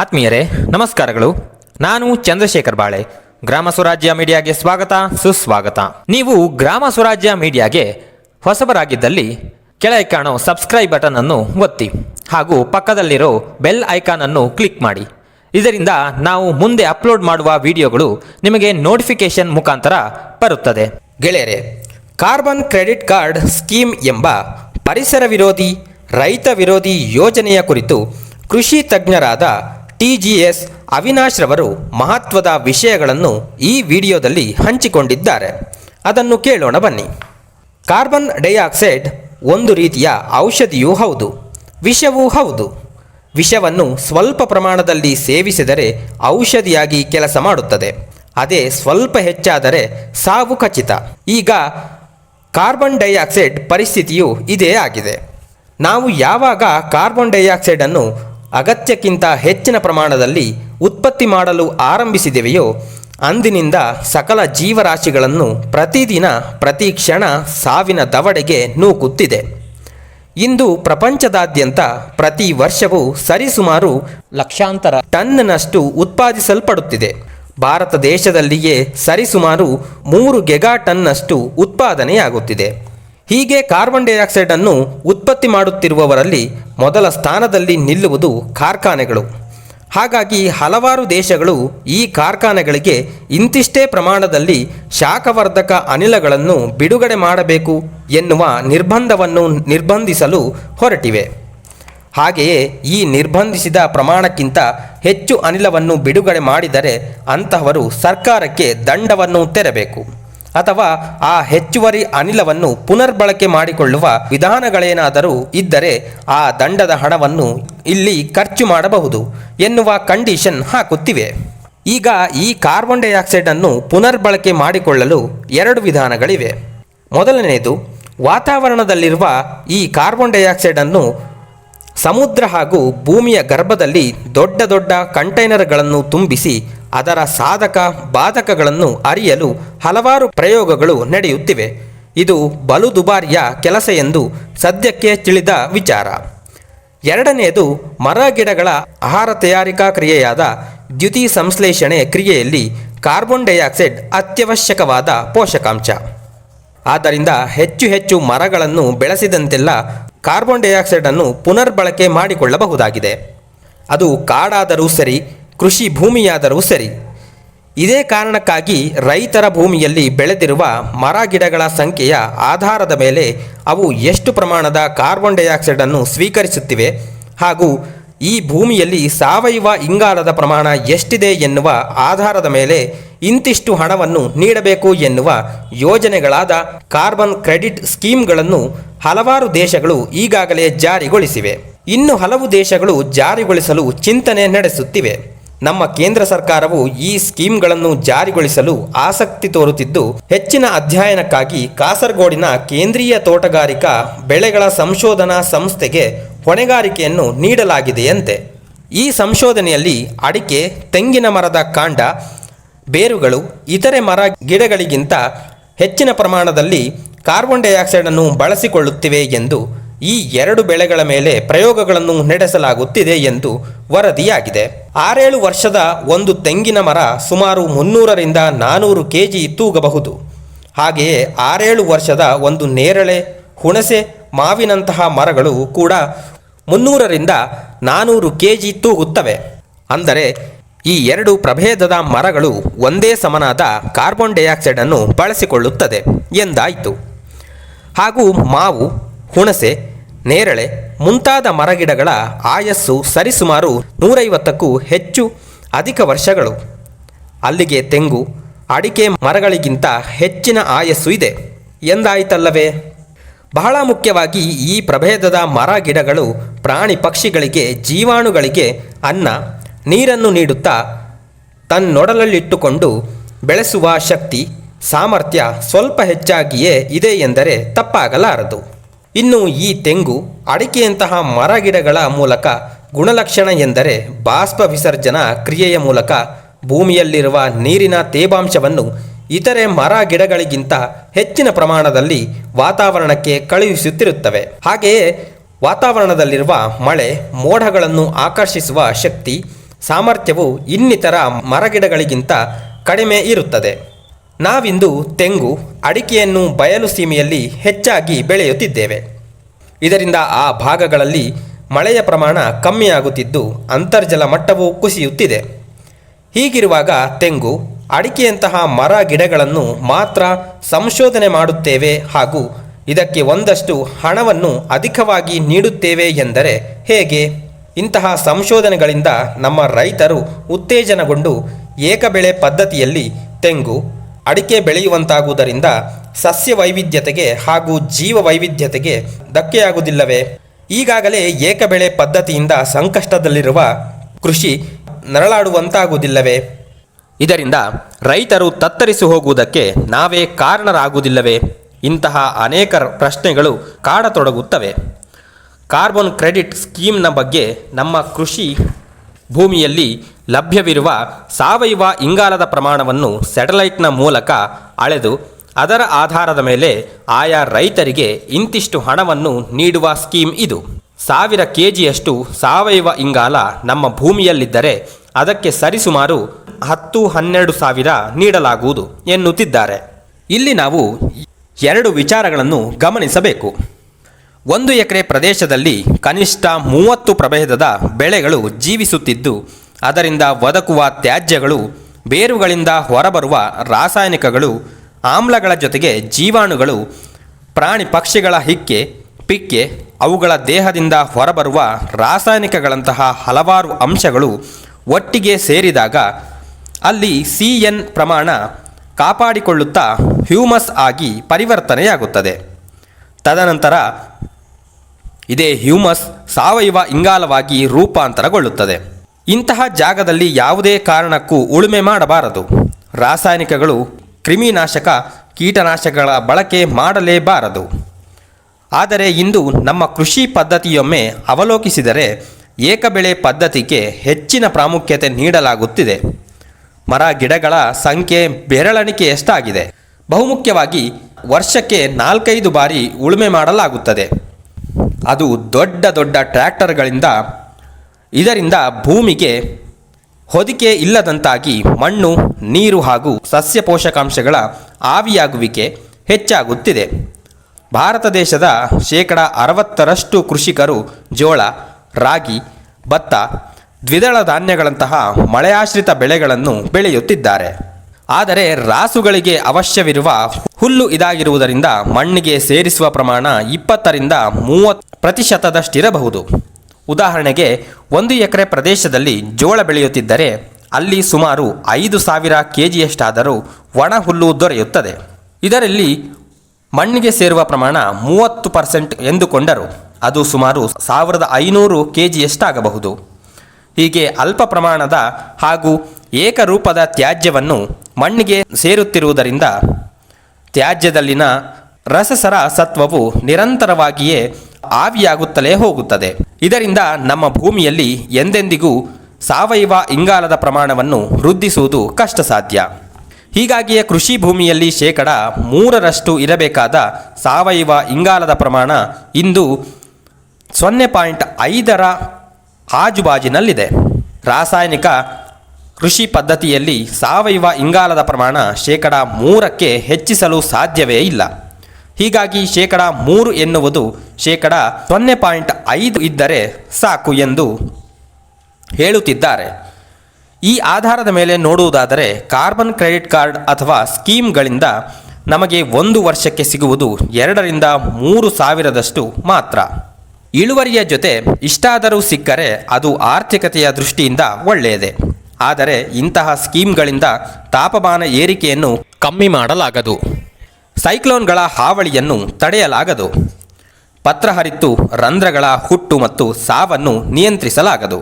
ಆತ್ಮೀಯರೇ, ನಮಸ್ಕಾರಗಳು. ನಾನು ಚಂದ್ರಶೇಖರ್ ಬಾಳೆ. ಗ್ರಾಮ ಸ್ವರಾಜ್ಯ ಮೀಡಿಯಾಗೆ ಸ್ವಾಗತ, ಸುಸ್ವಾಗತ. ನೀವು ಗ್ರಾಮ ಸ್ವರಾಜ್ಯ ಮೀಡಿಯಾಗೆ ಹೊಸಬರಾಗಿದ್ದಲ್ಲಿ ಕೆಳಗೆ ಕಾಣೋ ಸಬ್ಸ್ಕ್ರೈಬ್ ಬಟನ್ ಅನ್ನು ಒತ್ತಿ ಹಾಗೂ ಪಕ್ಕದಲ್ಲಿರೋ ಬೆಲ್ ಐಕಾನ್ ಅನ್ನು ಕ್ಲಿಕ್ ಮಾಡಿ. ಇದರಿಂದ ನಾವು ಮುಂದೆ ಅಪ್ಲೋಡ್ ಮಾಡುವ ವಿಡಿಯೋಗಳು ನಿಮಗೆ ನೋಟಿಫಿಕೇಶನ್ ಮುಖಾಂತರ ಬರುತ್ತದೆ. ಗೆಳೆಯರೆ, ಕಾರ್ಬನ್ ಕ್ರೆಡಿಟ್ ಕಾರ್ಡ್ ಸ್ಕೀಮ್ ಎಂಬ ಪರಿಸರ ವಿರೋಧಿ, ರೈತ ವಿರೋಧಿ ಯೋಜನೆಯ ಕುರಿತು ಕೃಷಿ ತಜ್ಞರಾದ ಟಿ ಜಿ ಎಸ್ ಅವಿನಾಶ್ ರವರು ಮಹತ್ವದ ವಿಷಯಗಳನ್ನು ಈ ವಿಡಿಯೋದಲ್ಲಿ ಹಂಚಿಕೊಂಡಿದ್ದಾರೆ. ಅದನ್ನು ಕೇಳೋಣ ಬನ್ನಿ. ಕಾರ್ಬನ್ ಡೈಆಕ್ಸೈಡ್ ಒಂದು ರೀತಿಯ ಔಷಧಿಯೂ ಹೌದು, ವಿಷವೂ ಹೌದು. ವಿಷವನ್ನು ಸ್ವಲ್ಪ ಪ್ರಮಾಣದಲ್ಲಿ ಸೇವಿಸಿದರೆ ಔಷಧಿಯಾಗಿ ಕೆಲಸ ಮಾಡುತ್ತದೆ. ಅದೇ ಸ್ವಲ್ಪ ಹೆಚ್ಚಾದರೆ ಸಾವು ಖಚಿತ. ಈಗ ಕಾರ್ಬನ್ ಡೈಆಕ್ಸೈಡ್ ಪರಿಸ್ಥಿತಿಯು ಇದೇ ಆಗಿದೆ. ನಾವು ಯಾವಾಗ ಕಾರ್ಬನ್ ಡೈಆಕ್ಸೈಡನ್ನು ಅಗತ್ಯಕ್ಕಿಂತ ಹೆಚ್ಚಿನ ಪ್ರಮಾಣದಲ್ಲಿ ಉತ್ಪತ್ತಿ ಮಾಡಲು ಆರಂಭಿಸಿದೆವೆಯೋ, ಅಂದಿನಿಂದ ಸಕಲ ಜೀವರಾಶಿಗಳನ್ನು ಪ್ರತಿದಿನ ಪ್ರತಿ ಕ್ಷಣ ಸಾವಿನ ದವಡೆಗೆ ನೂಕುತ್ತಿದೆ. ಇಂದು ಪ್ರಪಂಚದಾದ್ಯಂತ ಪ್ರತಿ ವರ್ಷವೂ ಸರಿಸುಮಾರು ಲಕ್ಷಾಂತರ ಟನ್ನಷ್ಟು ಉತ್ಪಾದಿಸಲ್ಪಡುತ್ತಿದೆ. ಭಾರತ ದೇಶದಲ್ಲಿಯೇ ಸರಿಸುಮಾರು ಮೂರು ಗೆಗಾ ಟನ್ನಷ್ಟು ಉತ್ಪಾದನೆಯಾಗುತ್ತಿದೆ. ಹೀಗೆ ಕಾರ್ಬನ್ ಡೈಆಕ್ಸೈಡ್ ಅನ್ನು ಉತ್ಪತ್ತಿ ಮಾಡುತ್ತಿರುವವರಲ್ಲಿ ಮೊದಲ ಸ್ಥಾನದಲ್ಲಿ ನಿಲ್ಲುವುದು ಕಾರ್ಖಾನೆಗಳು. ಹಾಗಾಗಿ ಹಲವಾರು ದೇಶಗಳು ಈ ಕಾರ್ಖಾನೆಗಳಿಗೆ ಇಂತಿಷ್ಟೇ ಪ್ರಮಾಣದಲ್ಲಿ ಶಾಖವರ್ಧಕ ಅನಿಲಗಳನ್ನು ಬಿಡುಗಡೆ ಮಾಡಬೇಕು ಎನ್ನುವ ನಿರ್ಬಂಧವನ್ನು ನಿರ್ಬಂಧಿಸಲು ಹೊರಟಿವೆ. ಹಾಗೆಯೇ ಈ ನಿರ್ಬಂಧಿಸಿದ ಪ್ರಮಾಣಕ್ಕಿಂತ ಹೆಚ್ಚು ಅನಿಲವನ್ನು ಬಿಡುಗಡೆ ಮಾಡಿದರೆ ಅಂತಹವರು ಸರ್ಕಾರಕ್ಕೆ ದಂಡವನ್ನು ತೆರಬೇಕು. ಅಥವಾ ಆ ಹೆಚ್ಚುವರಿ ಅನಿಲವನ್ನು ಪುನರ್ಬಳಕೆ ಮಾಡಿಕೊಳ್ಳುವ ವಿಧಾನಗಳೇನಾದರೂ ಇದ್ದರೆ ಆ ದಂಡದ ಹಣವನ್ನು ಇಲ್ಲಿ ಖರ್ಚು ಮಾಡಬಹುದು ಎನ್ನುವ ಕಂಡೀಷನ್ ಹಾಕುತ್ತಿವೆ. ಈಗ ಈ ಕಾರ್ಬನ್ ಡೈಆಕ್ಸೈಡ್ ಅನ್ನು ಪುನರ್ಬಳಕೆ ಮಾಡಿಕೊಳ್ಳಲು ಎರಡು ವಿಧಾನಗಳಿವೆ. ಮೊದಲನೆಯದು, ವಾತಾವರಣದಲ್ಲಿರುವ ಈ ಕಾರ್ಬನ್ ಡೈಆಕ್ಸೈಡ್ ಅನ್ನು ಸಮುದ್ರ ಹಾಗೂ ಭೂಮಿಯ ಗರ್ಭದಲ್ಲಿ ದೊಡ್ಡ ದೊಡ್ಡ ಕಂಟೈನರ್ಗಳನ್ನು ತುಂಬಿಸಿ ಅದರ ಸಾಧಕ ಬಾಧಕಗಳನ್ನು ಅರಿಯಲು ಹಲವಾರು ಪ್ರಯೋಗಗಳು ನಡೆಯುತ್ತಿವೆ. ಇದು ಬಲು ದುಬಾರಿಯ ಕೆಲಸ ಎಂದು ಸದ್ಯಕ್ಕೆ ತಿಳಿದ ವಿಚಾರ. ಎರಡನೆಯದು ಮರ ಗಿಡಗಳ ಆಹಾರ ತಯಾರಿಕಾ ಕ್ರಿಯೆಯಾದ ದ್ಯುತಿ ಸಂಶ್ಲೇಷಣೆ ಕ್ರಿಯೆಯಲ್ಲಿ ಕಾರ್ಬನ್ ಡೈಆಕ್ಸೈಡ್ ಅತ್ಯವಶ್ಯಕವಾದ ಪೋಷಕಾಂಶ. ಆದ್ದರಿಂದ ಹೆಚ್ಚು ಹೆಚ್ಚು ಮರಗಳನ್ನು ಬೆಳೆಸಿದಂತೆಲ್ಲ ಕಾರ್ಬನ್ ಡೈಆಕ್ಸೈಡನ್ನು ಪುನರ್ಬಳಕೆ ಮಾಡಿಕೊಳ್ಳಬಹುದಾಗಿದೆ. ಅದು ಕಾಡಾದರೂ ಸರಿ ಕೃಷಿ ಭೂಮಿಯಾದರೂ ಸರಿ. ಇದೇ ಕಾರಣಕ್ಕಾಗಿ ರೈತರ ಭೂಮಿಯಲ್ಲಿ ಬೆಳೆದಿರುವ ಮರ ಗಿಡಗಳ ಸಂಖ್ಯೆಯ ಆಧಾರದ ಮೇಲೆ ಅವು ಎಷ್ಟು ಪ್ರಮಾಣದ ಕಾರ್ಬನ್ ಡೈಆಕ್ಸೈಡನ್ನು ಸ್ವೀಕರಿಸುತ್ತಿವೆ ಹಾಗೂ ಈ ಭೂಮಿಯಲ್ಲಿ ಸಾವಯವ ಇಂಗಾಲದ ಪ್ರಮಾಣ ಎಷ್ಟಿದೆ ಎನ್ನುವ ಆಧಾರದ ಮೇಲೆ ಇಂತಿಷ್ಟು ಹಣವನ್ನು ನೀಡಬೇಕು ಎನ್ನುವ ಯೋಜನೆಗಳಾದ ಕಾರ್ಬನ್ ಕ್ರೆಡಿಟ್ ಸ್ಕೀಮ್ಗಳನ್ನು ಹಲವಾರು ದೇಶಗಳು ಈಗಾಗಲೇ ಜಾರಿಗೊಳಿಸಿವೆ. ಇನ್ನು ಹಲವು ದೇಶಗಳು ಜಾರಿಗೊಳಿಸಲು ಚಿಂತನೆ ನಡೆಸುತ್ತಿವೆ. ನಮ್ಮ ಕೇಂದ್ರ ಸರ್ಕಾರವು ಈ ಸ್ಕೀಮ್ಗಳನ್ನು ಜಾರಿಗೊಳಿಸಲು ಆಸಕ್ತಿ ತೋರುತ್ತಿದ್ದು, ಹೆಚ್ಚಿನ ಅಧ್ಯಯನಕ್ಕಾಗಿ ಕಾಸರಗೋಡಿನ ಕೇಂದ್ರೀಯ ತೋಟಗಾರಿಕಾ ಬೆಳೆಗಳ ಸಂಶೋಧನಾ ಸಂಸ್ಥೆಗೆ ಹೊಣೆಗಾರಿಕೆಯನ್ನು ನೀಡಲಾಗಿದೆಯಂತೆ. ಈ ಸಂಶೋಧನೆಯಲ್ಲಿ ಅಡಿಕೆ, ತೆಂಗಿನ ಮರದ ಕಾಂಡ, ಬೇರುಗಳು, ಇತರೆ ಮರ ಗಿಡಗಳಿಗಿಂತ ಹೆಚ್ಚಿನ ಪ್ರಮಾಣದಲ್ಲಿ ಕಾರ್ಬನ್ ಡೈಆಕ್ಸೈಡನ್ನು ಬಳಸಿಕೊಳ್ಳುತ್ತಿವೆ ಎಂದು ಈ ಎರಡು ಬೆಳೆಗಳ ಮೇಲೆ ಪ್ರಯೋಗಗಳನ್ನು ನಡೆಸಲಾಗುತ್ತಿದೆ ಎಂದು ವರದಿಯಾಗಿದೆ. ಆರೇಳು ವರ್ಷದ ಒಂದು ತೆಂಗಿನ ಮರ ಸುಮಾರು ಮುನ್ನೂರರಿಂದ ನಾನೂರು ಕೆ ಜಿ ತೂಗಬಹುದು. ಹಾಗೆಯೇ ಆರೇಳು ವರ್ಷದ ಒಂದು ನೇರಳೆ, ಹುಣಸೆ, ಮಾವಿನಂತಹ ಮರಗಳು ಕೂಡ ಮುನ್ನೂರರಿಂದ ನಾನೂರು ಕೆ ಜಿ ತೂಗುತ್ತವೆ. ಅಂದರೆ ಈ ಎರಡು ಪ್ರಭೇದದ ಮರಗಳು ಒಂದೇ ಸಮನಾದ ಕಾರ್ಬನ್ ಡೈಆಕ್ಸೈಡ್ ಅನ್ನು ಬಳಸಿಕೊಳ್ಳುತ್ತದೆ ಎಂದಾಯಿತು. ಹಾಗೂ ಮಾವು, ಹುಣಸೆ ನೇರಳೆ ಮುಂತಾದ ಮರಗಿಡಗಳ ಆಯಸ್ಸು ಸರಿಸುಮಾರು ನೂರೈವತ್ತಕ್ಕೂ ಹೆಚ್ಚು ಅಧಿಕ ವರ್ಷಗಳು. ಅಲ್ಲಿಗೆ ತೆಂಗು, ಅಡಿಕೆ ಮರಗಳಿಗಿಂತ ಹೆಚ್ಚಿನ ಆಯಸ್ಸು ಇದೆ. ಎಂದಾಯಿತಲ್ಲವೇ? ಬಹಳ ಮುಖ್ಯವಾಗಿ ಈ ಪ್ರಭೇದದ ಮರ ಗಿಡಗಳು ಪ್ರಾಣಿ ಪಕ್ಷಿಗಳಿಗೆ, ಜೀವಾಣುಗಳಿಗೆ ಅನ್ನ, ನೀರನ್ನು ನೀಡುತ್ತಾ ತನ್ನೊಡಲಲ್ಲಿಟ್ಟುಕೊಂಡು ಬೆಳೆಸುವ ಶಕ್ತಿ, ಸಾಮರ್ಥ್ಯ ಸ್ವಲ್ಪ ಹೆಚ್ಚಾಗಿಯೇ ಇದೆ ಎಂದರೆ ತಪ್ಪಾಗಲಾರದು. ಇನ್ನು ಈ ತೆಂಗು ಅಡಿಕೆಯಂತಹ ಮರಗಿಡಗಳ ಮೂಲಕ ಗುಣಲಕ್ಷಣ ಎಂದರೆ ಬಾಷ್ಪ ವಿಸರ್ಜನಾ ಕ್ರಿಯೆಯ ಮೂಲಕ ಭೂಮಿಯಲ್ಲಿರುವ ನೀರಿನ ತೇವಾಂಶವನ್ನು ಇತರೆ ಮರ ಗಿಡಗಳಿಗಿಂತ ಹೆಚ್ಚಿನ ಪ್ರಮಾಣದಲ್ಲಿ ವಾತಾವರಣಕ್ಕೆ ಕಳುಹಿಸುತ್ತಿರುತ್ತವೆ. ಹಾಗೆಯೇ ವಾತಾವರಣದಲ್ಲಿರುವ ಮಳೆ, ಮೋಡಗಳನ್ನು ಆಕರ್ಷಿಸುವ ಶಕ್ತಿ, ಸಾಮರ್ಥ್ಯವು ಇನ್ನಿತರ ಮರಗಿಡಗಳಿಗಿಂತ ಕಡಿಮೆ ಇರುತ್ತದೆ. ನಾವಿಂದು ತೆಂಗು, ಅಡಿಕೆಯನ್ನು ಬಯಲು ಸೀಮೆಯಲ್ಲಿ ಹೆಚ್ಚಾಗಿ ಬೆಳೆಯುತ್ತಿದ್ದೇವೆ. ಇದರಿಂದ ಆ ಭಾಗಗಳಲ್ಲಿ ಮಳೆಯ ಪ್ರಮಾಣ ಕಮ್ಮಿಯಾಗುತ್ತಿದ್ದು ಅಂತರ್ಜಲ ಮಟ್ಟವು ಕುಸಿಯುತ್ತಿದೆ. ಹೀಗಿರುವಾಗ ತೆಂಗು, ಅಡಿಕೆಯಂತಹ ಮರ ಗಿಡಗಳನ್ನು ಮಾತ್ರ ಸಂಶೋಧನೆ ಮಾಡುತ್ತೇವೆ ಹಾಗೂ ಇದಕ್ಕೆ ಒಂದಷ್ಟು ಹಣವನ್ನು ಅಧಿಕವಾಗಿ ನೀಡುತ್ತೇವೆ ಎಂದರೆ ಹೇಗೆ? ಇಂತಹ ಸಂಶೋಧನೆಗಳಿಂದ ನಮ್ಮ ರೈತರು ಉತ್ತೇಜನಗೊಂಡು ಏಕಬೆಳೆ ಪದ್ಧತಿಯಲ್ಲಿ ತೆಂಗು ಅಡಿಕೆ ಬೆಳೆಯುವಂತಾಗುವುದರಿಂದ ಸಸ್ಯ ವೈವಿಧ್ಯತೆಗೆ ಹಾಗೂ ಜೀವ ವೈವಿಧ್ಯತೆಗೆ ಧಕ್ಕೆಯಾಗುವುದಿಲ್ಲವೇ? ಈಗಾಗಲೇ ಏಕಬೆಳೆ ಪದ್ಧತಿಯಿಂದ ಸಂಕಷ್ಟದಲ್ಲಿರುವ ಕೃಷಿ ನರಳಾಡುವಂತಾಗುವುದಿಲ್ಲವೇ? ಇದರಿಂದ ರೈತರು ತತ್ತರಿಸಿ ಹೋಗುವುದಕ್ಕೆ ನಾವೇ ಕಾರಣರಾಗುವುದಿಲ್ಲವೇ? ಇಂತಹ ಅನೇಕ ಪ್ರಶ್ನೆಗಳು ಕಾಡತೊಡಗುತ್ತವೆ. ಕಾರ್ಬನ್ ಕ್ರೆಡಿಟ್ ಸ್ಕೀಮ್ನ ಬಗ್ಗೆ ನಮ್ಮ ಕೃಷಿ ಭೂಮಿಯಲ್ಲಿ ಲಭ್ಯವಿರುವ ಸಾವಯವ ಇಂಗಾಲದ ಪ್ರಮಾಣವನ್ನು ಸ್ಯಾಟಲೈಟ್ನ ಮೂಲಕ ಅಳೆದು ಅದರ ಆಧಾರದ ಮೇಲೆ ಆಯಾ ರೈತರಿಗೆ ಇಂತಿಷ್ಟು ಹಣವನ್ನು ನೀಡುವ ಸ್ಕೀಮ್ ಇದು. ಸಾವಿರ ಕೆ ಜಿಯಷ್ಟು ಸಾವಯವ ಇಂಗಾಲ ನಮ್ಮ ಭೂಮಿಯಲ್ಲಿದ್ದರೆ ಅದಕ್ಕೆ ಸರಿಸುಮಾರು ಹತ್ತು ಹನ್ನೆರಡು ಸಾವಿರ ನೀಡಲಾಗುವುದು ಎನ್ನುತ್ತಿದ್ದಾರೆ. ಇಲ್ಲಿ ನಾವು ಎರಡು ವಿಚಾರಗಳನ್ನು ಗಮನಿಸಬೇಕು. ಒಂದು ಎಕರೆ ಪ್ರದೇಶದಲ್ಲಿ ಕನಿಷ್ಠ ಮೂವತ್ತು ಪ್ರಭೇದದ ಬೆಳೆಗಳು ಜೀವಿಸುತ್ತಿದ್ದು, ಅದರಿಂದ ಒದಕುವ ತ್ಯಾಜ್ಯಗಳು, ಬೇರುಗಳಿಂದ ಹೊರಬರುವ ರಾಸಾಯನಿಕಗಳು, ಆಮ್ಲಗಳ ಜೊತೆಗೆ ಜೀವಾಣುಗಳು, ಪ್ರಾಣಿ ಪಕ್ಷಿಗಳ ಹಿಕ್ಕೆ, ಪಿಕ್ಕೆ, ಅವುಗಳ ದೇಹದಿಂದ ಹೊರಬರುವ ರಾಸಾಯನಿಕಗಳಂತಹ ಹಲವಾರು ಅಂಶಗಳು ಒಟ್ಟಿಗೆ ಸೇರಿದಾಗ ಅಲ್ಲಿ ಸಿ ಎನ್ ಪ್ರಮಾಣ ಕಾಪಾಡಿಕೊಳ್ಳುತ್ತಾ ಹ್ಯೂಮಸ್ ಆಗಿ ಪರಿವರ್ತನೆಯಾಗುತ್ತದೆ. ತದನಂತರ ಇದೇ ಹ್ಯೂಮಸ್ ಸಾವಯವ ಇಂಗಾಲವಾಗಿ ರೂಪಾಂತರಗೊಳ್ಳುತ್ತದೆ. ಇಂತಹ ಜಾಗದಲ್ಲಿ ಯಾವುದೇ ಕಾರಣಕ್ಕೂ ಉಳುಮೆ ಮಾಡಬಾರದು. ರಾಸಾಯನಿಕಗಳು ಕ್ರಿಮಿನಾಶಕ, ಕೀಟನಾಶಕಗಳ ಬಳಕೆ ಮಾಡಲೇಬಾರದು. ಆದರೆ ಇಂದು ನಮ್ಮ ಕೃಷಿ ಪದ್ಧತಿಯೊಮ್ಮೆ ಅವಲೋಕಿಸಿದರೆ ಏಕಬೆಳೆ ಪದ್ಧತಿಗೆ ಹೆಚ್ಚಿನ ಪ್ರಾಮುಖ್ಯತೆ ನೀಡಲಾಗುತ್ತಿದೆ. ಮರ ಗಿಡಗಳ ಸಂಖ್ಯೆ ಬೆರಳೆಣಿಕೆಯಷ್ಟಾಗಿದೆ. ಬಹುಮುಖ್ಯವಾಗಿ ವರ್ಷಕ್ಕೆ ನಾಲ್ಕೈದು ಬಾರಿ ಉಳುಮೆ ಮಾಡಲಾಗುತ್ತದೆ. ಅದು ದೊಡ್ಡ ದೊಡ್ಡ ಟ್ರ್ಯಾಕ್ಟರ್ಗಳಿಂದ ಇದರಿಂದ ಭೂಮಿಗೆ ಹೊದಿಕೆ ಇಲ್ಲದಂತಾಗಿ ಮಣ್ಣು, ನೀರು ಹಾಗೂ ಸಸ್ಯ ಪೋಷಕಾಂಶಗಳ ಆವಿಯಾಗುವಿಕೆ ಹೆಚ್ಚಾಗುತ್ತಿದೆ. ಭಾರತ ದೇಶದ ಶೇಕಡ ಅರವತ್ತರಷ್ಟು ಕೃಷಿಕರು ಜೋಳ, ರಾಗಿ, ಭತ್ತ, ದ್ವಿದಳ ಧಾನ್ಯಗಳಂತಹ ಮಳೆಯಾಶ್ರಿತ ಬೆಳೆಗಳನ್ನು ಬೆಳೆಯುತ್ತಿದ್ದಾರೆ. ಆದರೆ ರಾಸುಗಳಿಗೆ ಅವಶ್ಯವಿರುವ ಹುಲ್ಲು ಇದಾಗಿರುವುದರಿಂದ ಮಣ್ಣಿಗೆ ಸೇರಿಸುವ ಪ್ರಮಾಣ ಇಪ್ಪತ್ತರಿಂದ ಮೂವತ್ತು ಪ್ರತಿಶತದಷ್ಟಿರಬಹುದು. ಉದಾಹರಣೆಗೆ, ಒಂದು ಎಕರೆ ಪ್ರದೇಶದಲ್ಲಿ ಜೋಳ ಬೆಳೆಯುತ್ತಿದ್ದರೆ ಅಲ್ಲಿ ಸುಮಾರು ಐದು ಸಾವಿರ ಕೆ ಜಿಯಷ್ಟಾದರೂ ಒಣ ಹುಲ್ಲು ದೊರೆಯುತ್ತದೆ. ಇದರಲ್ಲಿ ಮಣ್ಣಿಗೆ ಸೇರುವ ಪ್ರಮಾಣ ಮೂವತ್ತು ಪರ್ಸೆಂಟ್ ಎಂದುಕೊಂಡರು. ಅದು ಸುಮಾರು ಸಾವಿರದ ಐನೂರು ಕೆ ಜಿಯಷ್ಟಾಗಬಹುದು ಹೀಗೆ ಅಲ್ಪ ಪ್ರಮಾಣದ ಹಾಗೂ ಏಕರೂಪದ ತ್ಯಾಜ್ಯವನ್ನು ಮಣ್ಣಿಗೆ ಸೇರುತ್ತಿರುವುದರಿಂದ ತ್ಯಾಜ್ಯದಲ್ಲಿನ ರಸಸರ ಸತ್ವವು ನಿರಂತರವಾಗಿಯೇ ಆವಿಯಾಗುತ್ತಲೇ ಹೋಗುತ್ತದೆ. ಇದರಿಂದ ನಮ್ಮ ಭೂಮಿಯಲ್ಲಿ ಎಂದೆಂದಿಗೂ ಸಾವಯವ ಇಂಗಾಲದ ಪ್ರಮಾಣವನ್ನು ವೃದ್ಧಿಸುವುದು ಕಷ್ಟ ಸಾಧ್ಯ ಹೀಗಾಗಿಯೇ ಕೃಷಿ ಭೂಮಿಯಲ್ಲಿ ಶೇಕಡ ಮೂರರಷ್ಟು ಇರಬೇಕಾದ ಸಾವಯವ ಇಂಗಾಲದ ಪ್ರಮಾಣ ಇಂದು ಸೊನ್ನೆ ಪಾಯಿಂಟ್ ಐದರ ಆಜುಬಾಜಿನಲ್ಲಿದೆ. ರಾಸಾಯನಿಕ ಕೃಷಿ ಪದ್ಧತಿಯಲ್ಲಿ ಸಾವಯವ ಇಂಗಾಲದ ಪ್ರಮಾಣ ಶೇಕಡ ಮೂರಕ್ಕೆ ಹೆಚ್ಚಿಸಲು ಸಾಧ್ಯವೇ ಇಲ್ಲ. ಹೀಗಾಗಿ ಶೇಕಡ ಮೂರು ಎನ್ನುವುದು ಶೇಕಡ ಸೊನ್ನೆ ಪಾಯಿಂಟ್ ಐದು ಇದ್ದರೆ ಸಾಕು ಎಂದು ಹೇಳುತ್ತಿದ್ದಾರೆ. ಈ ಆಧಾರದ ಮೇಲೆ ನೋಡುವುದಾದರೆ ಕಾರ್ಬನ್ ಕ್ರೆಡಿಟ್ ಕಾರ್ಡ್ ಅಥವಾ ಸ್ಕೀಮ್ಗಳಿಂದ ನಮಗೆ ಒಂದು ವರ್ಷಕ್ಕೆ ಸಿಗುವುದು ಎರಡರಿಂದ ಮೂರು ಸಾವಿರದಷ್ಟು ಮಾತ್ರ. ಇಳುವರಿಯ ಜೊತೆ ಇಷ್ಟಾದರೂ ಸಿಕ್ಕರೆ ಅದು ಆರ್ಥಿಕತೆಯ ದೃಷ್ಟಿಯಿಂದ ಒಳ್ಳೆಯದೇ. ಆದರೆ ಇಂತಹ ಸ್ಕೀಮ್ಗಳಿಂದ ತಾಪಮಾನ ಏರಿಕೆಯನ್ನು ಕಮ್ಮಿ ಮಾಡಲಾಗದು. ಸೈಕ್ಲೋನ್ಗಳ ಹಾವಳಿಯನ್ನು ತಡೆಯಲಾಗದು. ಪತ್ರಹರಿತ್ತು ರಂಧ್ರಗಳ ಹುಟ್ಟು ಮತ್ತು ಸಾವನ್ನು ನಿಯಂತ್ರಿಸಲಾಗದು.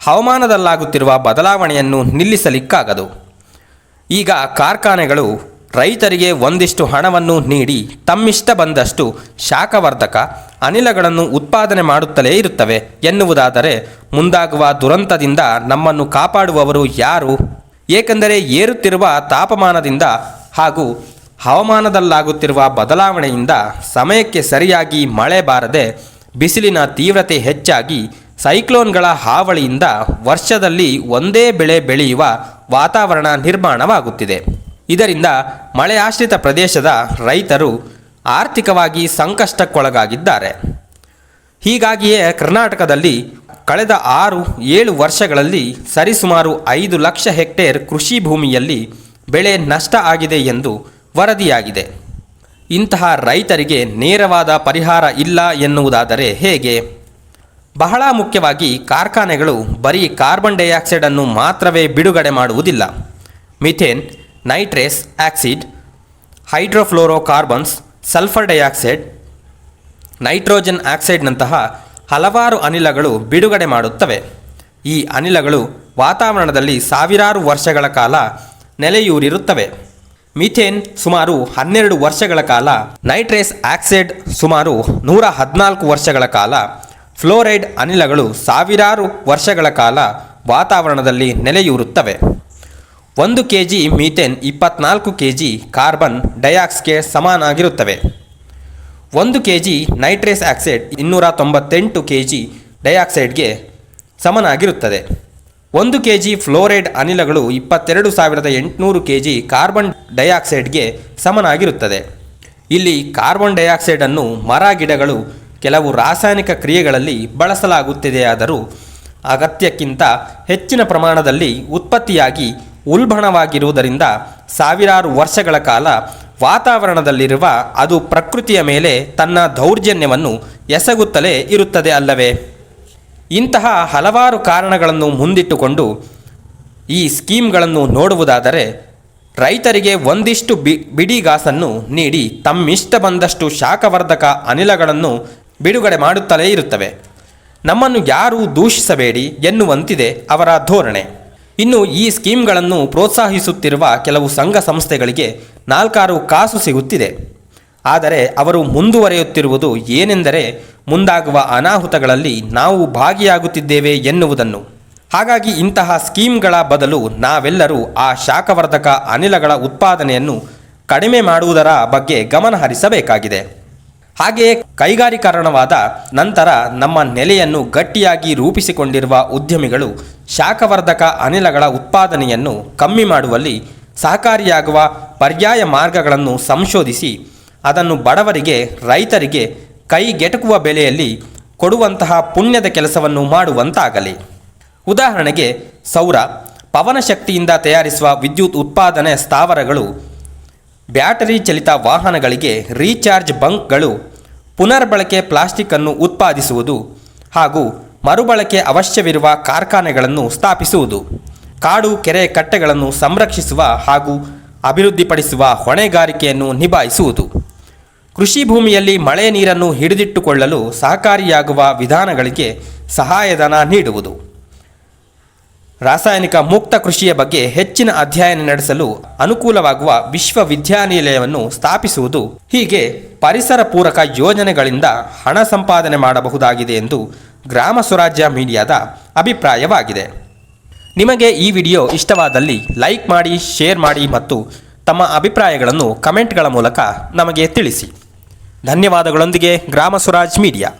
ಹವಾಮಾನದಲ್ಲಾಗುತ್ತಿರುವ ಬದಲಾವಣೆಯನ್ನು ನಿಲ್ಲಿಸಲಿಕ್ಕಾಗದು. ಈಗ ಕಾರ್ಖಾನೆಗಳು ರೈತರಿಗೆ ಒಂದಿಷ್ಟು ಹಣವನ್ನು ನೀಡಿ ತಮ್ಮಿಷ್ಟ ಬಂದಷ್ಟು ಶಾಖವರ್ಧಕ ಅನಿಲಗಳನ್ನು ಉತ್ಪಾದನೆ ಮಾಡುತ್ತಲೇ ಇರುತ್ತವೆ ಎನ್ನುವುದಾದರೆ ಮುಂದಾಗುವ ದುರಂತದಿಂದ ನಮ್ಮನ್ನು ಕಾಪಾಡುವವರು ಯಾರು? ಏಕೆಂದರೆ ಏರುತ್ತಿರುವ ತಾಪಮಾನದಿಂದ ಹಾಗೂ ಹವಾಮಾನದಲ್ಲಾಗುತ್ತಿರುವ ಬದಲಾವಣೆಯಿಂದ ಸಮಯಕ್ಕೆ ಸರಿಯಾಗಿ ಮಳೆ ಬಾರದೆ ಬಿಸಿಲಿನ ತೀವ್ರತೆ ಹೆಚ್ಚಾಗಿ ಸೈಕ್ಲೋನ್ಗಳ ಹಾವಳಿಯಿಂದ ವರ್ಷದಲ್ಲಿ ಒಂದೇ ಬೆಳೆ ಬೆಳೆಯುವ ವಾತಾವರಣ ನಿರ್ಮಾಣವಾಗುತ್ತಿದೆ. ಇದರಿಂದ ಮಳೆಯಾಶ್ರಿತ ಪ್ರದೇಶದ ರೈತರು ಆರ್ಥಿಕವಾಗಿ ಸಂಕಷ್ಟಕ್ಕೊಳಗಾಗಿದ್ದಾರೆ. ಹೀಗಾಗಿಯೇ ಕರ್ನಾಟಕದಲ್ಲಿ ಕಳೆದ ಆರು, ಏಳು ವರ್ಷಗಳಲ್ಲಿ ಸರಿಸುಮಾರು ಐದು ಲಕ್ಷ ಹೆಕ್ಟೇರ್ ಕೃಷಿ ಭೂಮಿಯಲ್ಲಿ ಬೆಳೆ ನಷ್ಟ ಆಗಿದೆ ಎಂದು ವರದಿಯಾಗಿದೆ. ಇಂತಹ ರೈತರಿಗೆ ನೇರವಾದ ಪರಿಹಾರ ಇಲ್ಲ ಎನ್ನುವುದಾದರೆ ಹೇಗೆ? ಬಹಳ ಮುಖ್ಯವಾಗಿ ಕಾರ್ಖಾನೆಗಳು ಬರೀ ಕಾರ್ಬನ್ ಡೈಆಕ್ಸೈಡ್ ಅನ್ನು ಮಾತ್ರವೇ ಬಿಡುಗಡೆ ಮಾಡುವುದಿಲ್ಲ. Methane, nitrous oxide, hydrofluorocarbons sulphur dioxide, nitrogen ಆಕ್ಸೈಡ್ನಂತಹ ಹಲವಾರು ಅನಿಲಗಳು ಬಿಡುಗಡೆ ಮಾಡುತ್ತವೆ. ಈ ಅನಿಲಗಳು ವಾತಾವರಣದಲ್ಲಿ ಸಾವಿರಾರು ವರ್ಷಗಳ ಕಾಲ ನೆಲೆಯೂರಿರುತ್ತವೆ. ಮಿಥೇನ್ ಸುಮಾರು ಹನ್ನೆರಡು ವರ್ಷಗಳ ಕಾಲ, ನೈಟ್ರೇಸ್ ಆಕ್ಸೈಡ್ ಸುಮಾರು ನೂರ ಹದಿನಾಲ್ಕು ವರ್ಷಗಳ ಕಾಲ, ಫ್ಲೋರೈಡ್ ಅನಿಲಗಳು ಸಾವಿರಾರು ವರ್ಷಗಳ ಕಾಲ ವಾತಾವರಣದಲ್ಲಿ ನೆಲೆಯೂರುತ್ತವೆ. ಒಂದು ಕೆ ಜಿ ಮೀಥೇನ್ ಇಪ್ಪತ್ನಾಲ್ಕು ಕೆ ಜಿ ಕಾರ್ಬನ್ ಡೈಆಕ್ಸ್ಗೆ ಸಮನಾಗಿರುತ್ತವೆ. ಒಂದು ಕೆ ಜಿ ನೈಟ್ರೇಸ್ ಆಕ್ಸೈಡ್ ಇನ್ನೂರ ತೊಂಬತ್ತೆಂಟು ಕೆ ಜಿ ಡೈಆಕ್ಸೈಡ್ಗೆ ಸಮನಾಗಿರುತ್ತದೆ. ಒಂದು ಕೆ ಜಿ ಫ್ಲೋರೈಡ್ ಅನಿಲಗಳು ಇಪ್ಪತ್ತೆರಡು ಸಾವಿರದ ಎಂಟುನೂರು ಕೆ ಜಿ ಕಾರ್ಬನ್ ಡೈಆಕ್ಸೈಡ್ಗೆ ಸಮನಾಗಿರುತ್ತದೆ. ಇಲ್ಲಿ ಕಾರ್ಬನ್ ಡೈಆಕ್ಸೈಡನ್ನು ಮರ ಗಿಡಗಳು, ಕೆಲವು ರಾಸಾಯನಿಕ ಕ್ರಿಯೆಗಳಲ್ಲಿ ಬಳಸಲಾಗುತ್ತಿದೆಯಾದರೂ ಅಗತ್ಯಕ್ಕಿಂತ ಹೆಚ್ಚಿನ ಪ್ರಮಾಣದಲ್ಲಿ ಉತ್ಪತ್ತಿಯಾಗಿ ಉಲ್ಬಣವಾಗಿರುವುದರಿಂದ ಸಾವಿರಾರು ವರ್ಷಗಳ ಕಾಲ ವಾತಾವರಣದಲ್ಲಿರುವ ಅದು ಪ್ರಕೃತಿಯ ಮೇಲೆ ತನ್ನ ದೌರ್ಜನ್ಯವನ್ನು ಎಸಗುತ್ತಲೇ ಇರುತ್ತದೆ ಅಲ್ಲವೇ? ಇಂತಹ ಹಲವಾರು ಕಾರಣಗಳನ್ನು ಮುಂದಿಟ್ಟುಕೊಂಡು ಈ ಸ್ಕೀಮ್ಗಳನ್ನು ನೋಡುವುದಾದರೆ ರೈತರಿಗೆ ಒಂದಿಷ್ಟು ಬಿ ಬಿಡಿಗಾಸನ್ನು ನೀಡಿ ತಮ್ಮಿಷ್ಟ ಬಂದಷ್ಟು ಶಾಖವರ್ಧಕ ಅನಿಲಗಳನ್ನು ಬಿಡುಗಡೆ ಮಾಡುತ್ತಲೇ ಇರುತ್ತವೆ. ನಮ್ಮನ್ನು ಯಾರೂ ದೂಷಿಸಬೇಡಿ ಎನ್ನುವಂತಿದೆ ಅವರ ಧೋರಣೆ. ಇನ್ನು ಈ ಸ್ಕೀಮ್ಗಳನ್ನು ಪ್ರೋತ್ಸಾಹಿಸುತ್ತಿರುವ ಕೆಲವು ಸಂಘ ಸಂಸ್ಥೆಗಳಿಗೆ ನಾಲ್ಕಾರು ಕಾಸು ಸಿಗುತ್ತಿದೆ. ಆದರೆ ಅವರು ಮುಂದುವರೆಯುತ್ತಿರುವುದು ಏನೆಂದರೆ ಮುಂದಾಗುವ ಅನಾಹುತಗಳಲ್ಲಿ ನಾವು ಭಾಗಿಯಾಗುತ್ತಿದ್ದೇವೆ ಎನ್ನುವುದನ್ನು. ಹಾಗಾಗಿ ಇಂತಹ ಸ್ಕೀಮ್ಗಳ ಬದಲು ನಾವೆಲ್ಲರೂ ಆ ಶಾಖವರ್ಧಕ ಅನಿಲಗಳ ಉತ್ಪಾದನೆಯನ್ನು ಕಡಿಮೆ ಮಾಡುವುದರ ಬಗ್ಗೆ ಗಮನ ಹರಿಸಬೇಕಾಗಿದೆ ಹಾಗೆಯೇ ಕೈಗಾರಿಕರಣವಾದ ನಂತರ ನಮ್ಮ ನೆಲೆಯನ್ನು ಗಟ್ಟಿಯಾಗಿ ರೂಪಿಸಿಕೊಂಡಿರುವ ಉದ್ಯಮಿಗಳು ಶಾಖವರ್ಧಕ ಅನಿಲಗಳ ಉತ್ಪಾದನೆಯನ್ನು ಕಮ್ಮಿ ಮಾಡುವಲ್ಲಿ ಸಹಕಾರಿಯಾಗುವ ಪರ್ಯಾಯ ಮಾರ್ಗಗಳನ್ನು ಸಂಶೋಧಿಸಿ ಅದನ್ನು ಬಡವರಿಗೆ, ರೈತರಿಗೆ ಕೈಗೆಟಕುವ ಬೆಲೆಯಲ್ಲಿ ಕೊಡುವಂತಹ ಪುಣ್ಯದ ಕೆಲಸವನ್ನು ಮಾಡುವಂತಾಗಲಿ. ಉದಾಹರಣೆಗೆ ಸೌರ ಪವನಶಕ್ತಿಯಿಂದ ತಯಾರಿಸುವ ವಿದ್ಯುತ್ ಉತ್ಪಾದನೆ ಸ್ಥಾವರಗಳು ಬ್ಯಾಟರಿ ಚಲಿತ ವಾಹನಗಳಿಗೆ ರೀಚಾರ್ಜ್ ಬಂಕ್ಗಳು, ಪುನರ್ಬಳಕೆ ಪ್ಲಾಸ್ಟಿಕ್ ಅನ್ನು ಉತ್ಪಾದಿಸುವುದು ಹಾಗೂ ಮರುಬಳಕೆ ಅವಶ್ಯವಿರುವ ಕಾರ್ಖಾನೆಗಳನ್ನು ಸ್ಥಾಪಿಸುವುದು, ಕಾಡು ಕೆರೆ ಕಟ್ಟೆಗಳನ್ನು ಸಂರಕ್ಷಿಸುವ ಹಾಗೂ ಅಭಿವೃದ್ಧಿಪಡಿಸುವ ಹೊಣೆಗಾರಿಕೆಯನ್ನು ನಿಭಾಯಿಸುವುದು. ಕೃಷಿ ಭೂಮಿಯಲ್ಲಿ ಮಳೆ ನೀರನ್ನು ಹಿಡಿದಿಟ್ಟುಕೊಳ್ಳಲು ಸಹಕಾರಿಯಾಗುವ ವಿಧಾನಗಳಿಗೆ ಸಹಾಯಧನ ನೀಡುವುದು. ರಾಸಾಯನಿಕ ಮುಕ್ತ ಕೃಷಿಯ ಬಗ್ಗೆ ಹೆಚ್ಚಿನ ಅಧ್ಯಯನ ನಡೆಸಲು ಅನುಕೂಲವಾಗುವ ವಿಶ್ವವಿದ್ಯಾನಿಲಯವನ್ನು ಸ್ಥಾಪಿಸುವುದು ಹೀಗೆ ಪರಿಸರ ಪೂರಕ ಯೋಜನೆಗಳಿಂದ ಹಣ ಸಂಪಾದನೆ ಮಾಡಬಹುದಾಗಿದೆ ಎಂದು ಗ್ರಾಮ ಸ್ವರಾಜ್ಯ ಮೀಡಿಯಾದ ಅಭಿಪ್ರಾಯವಾಗಿದೆ. ನಿಮಗೆ ಈ ವಿಡಿಯೋ ಇಷ್ಟವಾದಲ್ಲಿ ಲೈಕ್ ಮಾಡಿ, ಶೇರ್ ಮಾಡಿ ಮತ್ತು ತಮ್ಮ ಅಭಿಪ್ರಾಯಗಳನ್ನು ಕಮೆಂಟ್ಗಳ ಮೂಲಕ ನಮಗೆ ತಿಳಿಸಿ. ಧನ್ಯವಾದಗಳೊಂದಿಗೆ ಗ್ರಾಮ ಸ್ವರಾಜ್ ಮೀಡಿಯಾ.